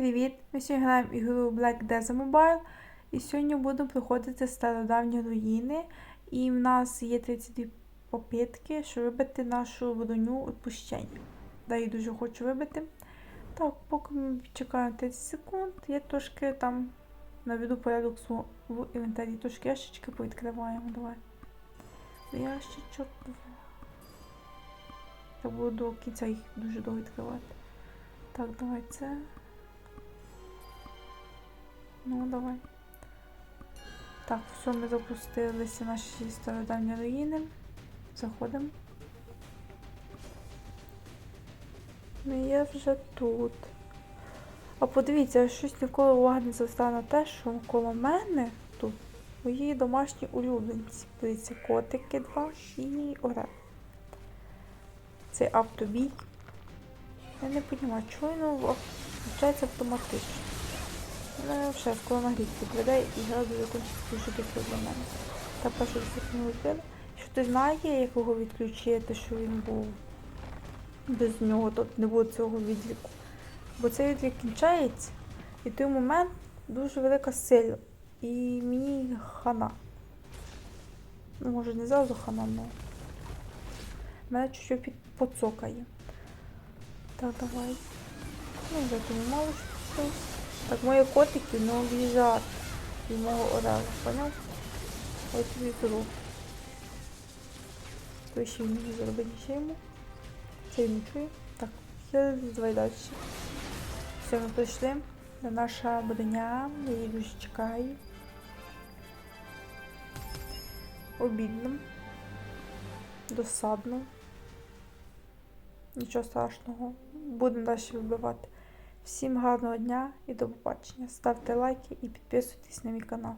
Ми сьогодні граємо ігру Black Desert Mobile. І сьогодні будемо проходити стародавні руїни. І в нас є 32 попитки, щоб вибити нашу броню відпущення. Да, я дуже хочу вибити. Так, поки ми чекаємо 30 секунд, я трошки там наведу порядок в інвентарі. Трошки ящички повідкриваємо. Давай. Ящичок. Я буду до кінця їх дуже довго відкривати. Так, давай це. Ну, давай. Так, все, ми запустилися наші стародавні руїни. Заходимо. Ну, я вже тут. А подивіться, щось ніколи уваги не звертала на те, що коло мене тут мої домашні улюбленці. Дивіться, котики два і орел. Це автобій. Я не розумію, чого воно включається автоматично. Ну, ще коли на гріх підведе і гра буде кончитися дуже для мене. Та перше не відкрили. Що ти знає, як його відключити, що він був без нього, тут не буде цього відліку. Бо цей відлік кінчається, і той момент дуже велика сила. І мені хана. Ну, може, не зразу хана, але мене чуть-чуть поцокає. Так, давай. Ну, вже тому мало що. Все. Так, мої котики не об'їжджати від мого орела, поняв? Ось зру. То ще він не зробить ще йому. Це він чує. Так, я давай далі. Все, ми прийшли. Де наша броня, я її дуже чекаю. Обідно. Досадно. Нічого страшного. Будемо далі вибивати. Всім гарного дня і до побачення. Ставте лайки і підписуйтесь на мій канал.